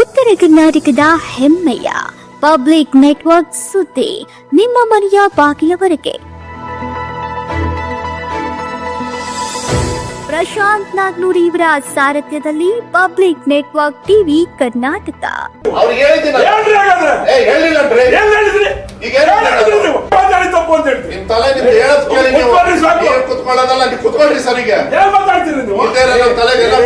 ಉತ್ತರ ಕರ್ನಾಟಕದ ಹೆಮ್ಮೆಯ ಪಬ್ಲಿಕ್ ನೆಟ್ವರ್ಕ್ ಸುದ್ದಿ ನಿಮ್ಮ ಮನೆಯ ಬಾಕಿಯವರೆಗೆ ಪ್ರಶಾಂತ್ ನಾಗ್ನೂರಿ ಇವರ ಸಾರಥ್ಯದಲ್ಲಿ ಪಬ್ಲಿಕ್ ನೆಟ್ವರ್ಕ್ ಟಿವಿ ಕರ್ನಾಟಕ. ಕುತ್ಕೊಳ್ಳೋದಲ್ಲ ಕುತ್ಕೊಳ್ಳಿ ಕುತ್ಕೊಳ್ರಿ ಸರಿಗೆ ತಲೆಗೆಲ್ಲ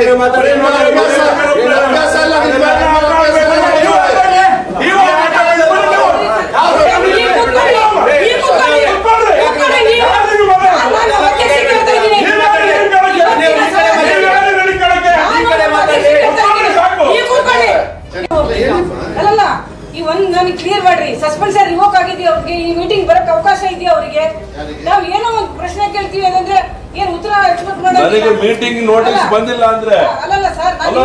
ಅವಕಾಶ ಇದೆಯಾ ಅವರಿಗೆ? ನಾವು ಏನೋ ಒಂದು ಪ್ರಶ್ನೆ ಕೇಳ್ತೀವಿ ಅಂದ್ರೆ ಏನ್ ಉತ್ತರ ಎಕ್ಸ್ಪೆಕ್ಟ್ ನನಗೆ ಮೀಟಿಂಗ್ ನೋಟಿಸ್ ಬಂದಿಲ್ಲ ಅಂದ್ರೆ ಅಲ್ಲಲ್ಲ ಸರ್ ನಾನು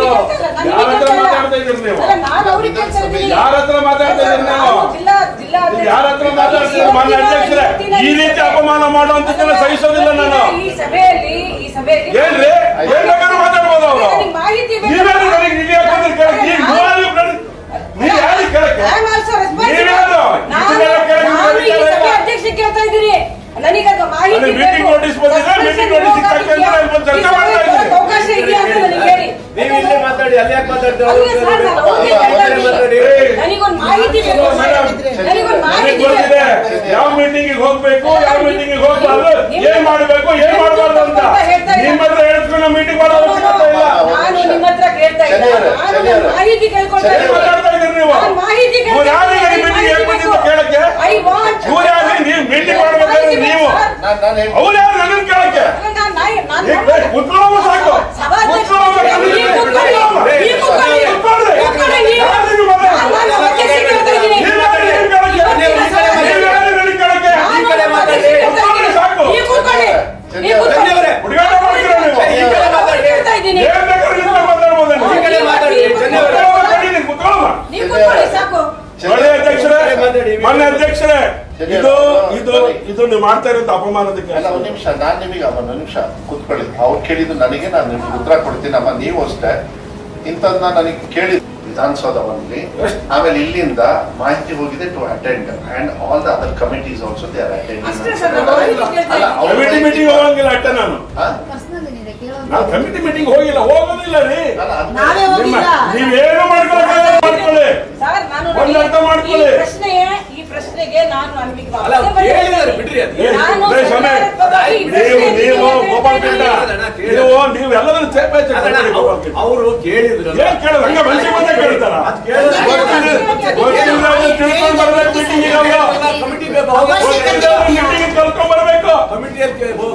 ಮಾತಾಡ್ತಾ ಇದ್ದೀರಿ ನೀವು? ನಾನು ಅವರಿಗೆ ಕೇಳ್ತಾ ಇದ್ದೀನಿ. ಯಾರ ಹತ್ರ ಮಾತಾಡ್ತಾ ಇದ್ದೀರಿ ನೀವು? ಜಿಲ್ಲಾ ಜಿಲ್ಲಾ ಯಾರ ಮಾತಾಡ್ತಾ ಇದ್ದೀರಿ? ಈ ರೀತಿ ಅಪಮಾನ ಮಾಡುವಂತ ಸಹಿಸೋದಿಲ್ಲ ನಾನು. ಯಾವ ಮೀಟಿಂಗ್ ಹೋಗ್ಬೇಕು ಯಾವ ಮೀಟಿಂಗ್ ಹೋಗ್ಬಾರ್ದು ಏನ್ ಮಾಡ್ಬೇಕು ಏನ್ ಮಾಡಬಾರ್ದು ಅಂತ. ನಿಮ್ಮ ಹತ್ರ ಮೀಟಿಂಗ್ ಮಾಹಿತಿ ಮಾಹಿತಿ ಐ ವಾಂಟ್ ನೀವು ಮೀಟಿಂಗ್ ನೀವು. ಯಾರು ನನ್ನ ಕೇಳಕ್ಕೆ? ನಾನು ನೀವು ಮಾಡ್ತಾ ಇರೋದು ಅಪಮಾನದಕ್ಕೆ ಒಂದು ನಿಮಿಷ ನಾನು ನಿಮಗೆ ಒಂದು ನಿಮಿಷ. ಕೂತ್ಕೊಳ್ಳಿ. ಅವ್ರು ಕೇಳಿದ್ದು ನನಗೆ ನಾನು ನಿಮ್ಗೆ ಉತ್ತರ ಕೊಡ್ತೀನಿ ಅಮ್ಮ ನೀವು ಅಷ್ಟೇ. ಇಂಥದನ್ನ ನನಗೆ ಕೇಳಿ ವಿಧಾನಸೌಧವಲ್ಲಿ ಆಮೇಲೆ ಇಲ್ಲಿಂದ ಮಾಹಿತಿ ಹೋಗಿದೆ to attend and all the other committees also they are committee meeting ಹೋಗಂಗಿಲ್ಲ ಅಟ್ಟ ನಾನು. ಕಮಿಟಿ ಮೀಟಿಂಗ್ ಹೋಗಿಲ್ಲ. ಹೋಗೋದಿಲ್ಲ ರೀ. ನೀವೇನು ಮಾಡ್ಕೊಳ್ಳಿ. ಮಾಡ್ಕೊಳ್ಳಿ ಒಂದರ್ಥ ಮಾಡ್ಕೊಳ್ಳಿ. ಪ್ರಶ್ನೆ ಈ ಪ್ರಶ್ನೆಗೆ ನಾನು ನೀವು ಗೋಪಾಲ್ ನೀವು ನೀವು ಎಲ್ಲದನ್ನು ಚೇಪಾಯ್ತು ಅವರು ಕೇಳಿದ್ರು ಏನ್ ಕೇಳಿದ್ರು? ಹಂಗ ಮನುಷ್ಯ ಕೇಳ್ತಾರ? ತಿಳ್ಕೊಂಡ್ ಬರ್ಬೇಕು ಕಮಿಟಿಯಲ್ಲಿ ತಿಳ್ಕೊಂಡ್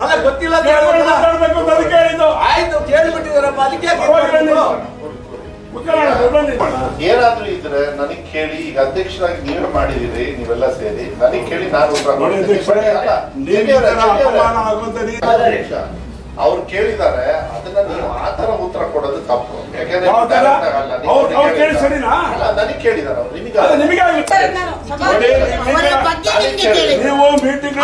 ಅಲ್ಲ ಗೊತ್ತಿಲ್ಲ ಆಯ್ತು ಕೇಳಿಬಿಟ್ಟಿದಾರಪ್ಪ ಅದಕ್ಕೆ ಏನಾದ್ರೂ ಇದ್ರೆ ನನಗೆ ಕೇಳಿ ಈಗ ಅಧ್ಯಕ್ಷರಾಗಿ ನೀವೇ ಮಾಡಿದಿರಿ ನೀವೆಲ್ಲ ಸೇರಿ. ನನಗೆ ಕೇಳಿ ನಾನು ಅವ್ರು ಕೇಳಿದಾರೆ ಅದನ್ನ ನೀವು ತರ ಉತ್ತರ ಕೊಡೋದು ತಪ್ಪು. ಯಾಕಂದ್ರೆ ನನಗೆ ಕೇಳಿದಾರೆ ನಿಮಗೆ ನೀವು ಮೀಟಿಂಗ್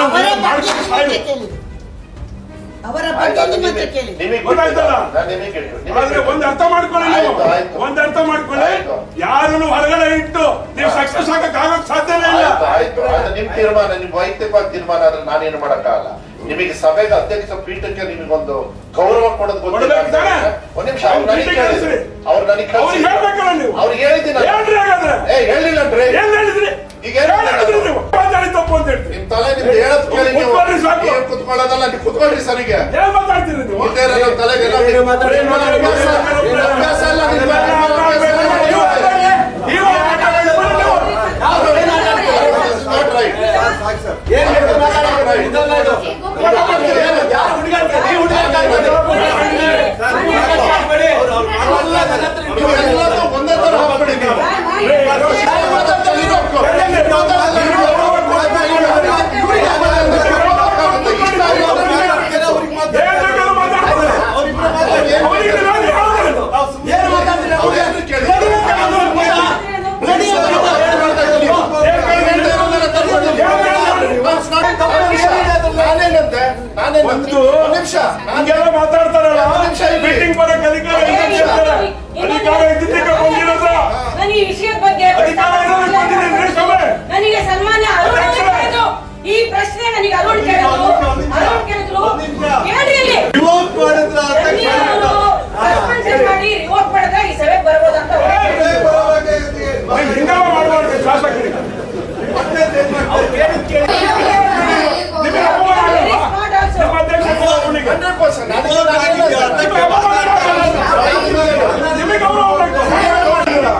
ಅವರ ಬಗ್ಗೆ ನಿಮ್ಮ ಹತ್ರ ನಿಮಗೆ- ಕೇಳಿ. ಗೊತ್ತಾಯ್ತಲ್ಲ? ಆದ್ರೆ ಒಂದ್ ಅರ್ಥ ಮಾಡ್ಕೊಳ್ಳಿ ನೀವು. ಆಯ್ತು. ಒಂದ್ ಅರ್ಥ ಮಾಡ್ಕೊಳ್ಳಿ. ಆಯ್ತು. ಯಾರನ್ನು ಹೊರಗಡೆ ಇಟ್ಟು ನೀವು ಸಕ್ಸಸ್ ಆಗಕ್ ಆಗಕ್ ಸಾಧ್ಯನೇ ಇಲ್ಲ. ಆಯ್ತು ಆಯ್ತು. ಅದು ನಿಮ್ ತೀರ್ಮಾನ ನಿಮ್ ವೈಯಕ್ತಿಕವಾದ ತೀರ್ಮಾನ ಆದ್ರೆ ನಾನೇನು ಮಾಡಕ್ಕಾಗಲ್ಲ. ನಿಮಗೆ ಸಭೆಗೆ ಅಧ್ಯಕ್ಷ ಪೀಠಕ್ಕೆ ನಿಮಗೊಂದು ಗೌರವ ಕೊಡೋದು ಗೊತ್ತಿಲ್ಲ ಕೊಡ್ಬೇಕು ತಾನೇ? ಒಂದ್ ನಿಮಿಷ ಅವ್ರು ನನಗೆ ಪೀಠಕ್ಕೆ ಕೇಳಿದ್ರು. ಕಳ್ಸಿ. ಅವ್ರು ನನಗೆ ಅವ್ರಿಗೆ ಹೇಳ್ಬೇಕಲ್ಲ ನೀವು. ಅವ್ರಿಗೆ ಹೇಳಿದ್ದೀನಿ. ನಾನು. ಹೇಳ್ರಿ ಹಾಗಾದ್ರೆ. ಏ ಹೇಳಿಲ್ಲ ಏನ್ ಹೇಳಿದ್ರಿ ಈಗ ಏನ್ ಏನ್ ಹೇಳಿದ್ರಿ ನೀವು ಮಾತಾಡಿ ತಪ್ಪು ಅಂತ ಹೇಳ್ತೀರಿ ನಿಮ್ ತಲೆ ನಿಮ್ದು ಹೇಳದ್ ಕೇಳಿ ನೀವು ಕುತ್ಕೊಳ್ರಿ ಸಾಕು. ನೀವು ಕುತ್ಕೊಳ್ಳೋದಲ್ಲ ನೀವು? ಕುತ್ಕೊಳ್ರಿ ಸರಿಗೆ ತಲೆಗೆ ಎಲ್ಲ ಏನು ಮಾತಾಡಿ? ನಿಮ್ಮ ಅಭ್ಯಾಸ ನಿಮ್ಮ ಅಭ್ಯಾಸ ಎಲ್ಲ ನಿಮ್ಮ ನೀವು It's not right. ಸಾಕು ಸರ್. ಏನ್ ಹೇಳ್ತಾರೆ ಮಾತಾಡೋದು? ಇದಲ್ಲ ಇದು. ಯಾರು ಹುಡುಗಾಟ? ನೀವು ಹುಡುಗಾಟ ಆಡ್ಬೇಡಿ. ಸರ್, ನೀವು ಮಾತಾಡ್ಬೇಡಿ. ಅವ್ರು- ಅವ್ರು ಮಾಡೋಲ್ಲ, ನನ್ನ ಹತ್ರ ನೀವು ನೀವೆಲ್ಲರೂ ಒಂದೇ ತರ ಹೋಗ್ಬೇಡಿ ನೀವು ಅವ್ರಿಗೆ ಮಾತಾಡ್ತಾರೆ. ಏನ್ ಬೇಕಾದ್ರೂ ಮಾತಾಡ್ತಾರೆ ಅವ್ರಿಬ್ರು ಮಾತಾಡ್ತಾರೆ. ಅವರಿಗೆ ನಾನು ಹೇಳಿದ್ರು. ನಾವು ಸುಮ್ನೆ ಏನು ಮಾತಾಡ್ತೀರಾ? ಅವ್ರು ಏನು ಕೇಳಿ? ನಡಿ ಅವ್ರು ನಾನೇನಂತೆ ನಾನೇನಂತೆ ಒಂದು ಒಂದ್ ನಿಮಿಷ ಹಂಗೆಲ್ಲ ಮಾತಾಡ್ತಾರಲ್ಲ ಒಂದ್ ನಿಮಿಷ ಇರಿ. ಮೀಟಿಂಗ್ ಬರಕ್ ಅಧಿಕಾರ ಇದ್ದಿದ್ದಿಲ್ಲ. ಅಧಿಕಾರ ಇದ್ದಿದ್ದಕ್ಕೆ ಬಂದಿರೋದು ನನಗೆ ಈ ವಿಷಯದ ಬಗ್ಗೆ ಅಧಿಕಾರ ಇರೋದಕ್ಕೆ ಬಂದಿದ್ದೀನಿ ಸಭೆ ನನಗೆ ಸನ್ಮಾನ್ಯ ಅರುಣ್ ಅವರೇ ಅಧ್ಯಕ್ಷರೇ. ಕೇಳಿದ್ರು. ಈ ಪ್ರಶ್ನೆ ನನಗೆ ಅರುಣ್ ಕೇಳಿದ್ರು ಅರುಣ್ ಕೇಳಿದ್ರು ಕೇಳಿ ಇಲ್ಲಿ ರಿವೋಕ್ ಮಾಡಿದ್ರ ಅಂತ ಕೇಳಿದ್ರು. ಸಸ್ಪೆನ್ಷನ್ ಮಾಡಿ ರಿವೋಕ್ ಮಾಡಿದ್ರೆ ಈ ಸಭೆಗೆ ಬರ್ಬೋದು ಅಂತ ಅವ್ರು ಹೇಳಿದ್ರು. ಇದೇ ಬರೋವಾಗೆ ಇದಕ್ಕೆ ನೀವು ಹಿಂಗಾವ ಮಾಡಬಾರ್ದು ಶಾಸಕರಿಗೆ ಮತ್ತೆ ಏನ್ ಮಾಡ್ತಾರೆ? ನಿಮಗೆ ಅಪಮಾನ ಆಗಲ್ವಾ? Smart also. ನಿಮ್ಮ ಅಧ್ಯಕ್ಷ ಅವನಿಗೆ 100% ನನಗೆ ರಿವೋಕ್ ಆಗಿದ್ಯಾ? ಅದಕ್ಕೆ ನಿಮಗೆ ಅಪಮಾನ ಆಗಲ್ಲ. ನಿಮಗೆ ಗೌರವ ಬೇಕು.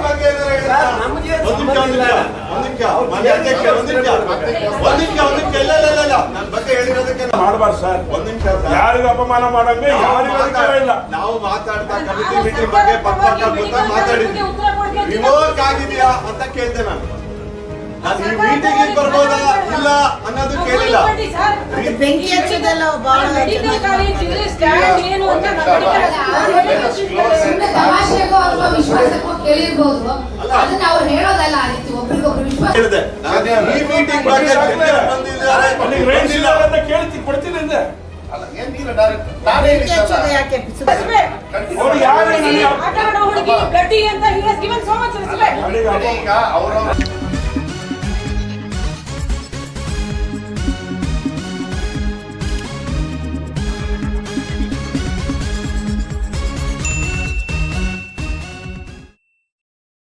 ಬಗ್ಗೆ ಏನಾರ ಹೇಳ್ತಾ? ಒಂದ್ ನಿಮಿಷ, ಒಂದ್ ನಿಮಿಷ, ಒಂದ್ ನಿಮಿಷ. ಮಾನ್ಯ ಅಧ್ಯಕ್ಷ, ಒಂದ್ ನಿಮಿಷ. ಒಂದ್ ನಿಮಿಷ, ಒಂದ್ ನಿಮಿಷ. ಇಲ್ಲ, ಇಲ್ಲ, ಇಲ್ಲ, ಇಲ್ಲ. ನನ್ ಬಗ್ಗೆ ಹೇಳಿರೋದಕ್ಕೆ ನಾನು- ಮಾಡಬಾರ್ದು ಸರ್. ಒಂದ್ ನಿಮಿಷ ಸರ್. ಯಾರಿಗೂ ಅಪಮಾನ ಮಾಡಂಗೆ ನಾವು ಯಾರಿಗೂ ಅಧಿಕಾರ ಇಲ್ಲ. ನಾವು ಮಾತಾಡ್ತಾ ಕಮಿಟಿ ಮೀಟಿಂಗ್ ಬಗ್ಗೆ ಪಕ್ಕ ಮಾತಾಡಿದ್ವಿ. ರಿವೋಕ್ ಆಗಿದೆಯಾ ಅಂತ ಕೇಳ್ದೆ ನಾನು. ನಾನು ಈ ಮೀಟಿಂಗ್ ಬರ್ಬೋದಾ? ಇಲ್ಲ ಅನ್ನೋದು ಕೇಳಿಲ್ಲ. ಬೆಂಕಿ ಹಚ್ಚೋದೆಲ್ಲ ಬಹಳ ವಿಶ್ವಾಸಕ್ಕೋ ಕೇಳಿರ್ಬೋದು. ಅದನ್ನ ಅವ್ರು ಹೇಳೋದಲ್ಲ ಹೇಳಿದೆ. ಈ ಮೀಟಿಂಗ್ ಬಗ್ಗೆ ಚರ್ಚೆ ಬಂದಿದ್ದಾರೆ ಅಲ್ಲಿಗೆ ರೈಸ್ ಅಂತ ಕೇಳ್ತಿ ಕೊಡ್ತೀನಿ ಅಂದೆ. ಯಾರು ಗಟ್ಟಿ ಅಂತ so much respect. ನನಗೆ ಅವರು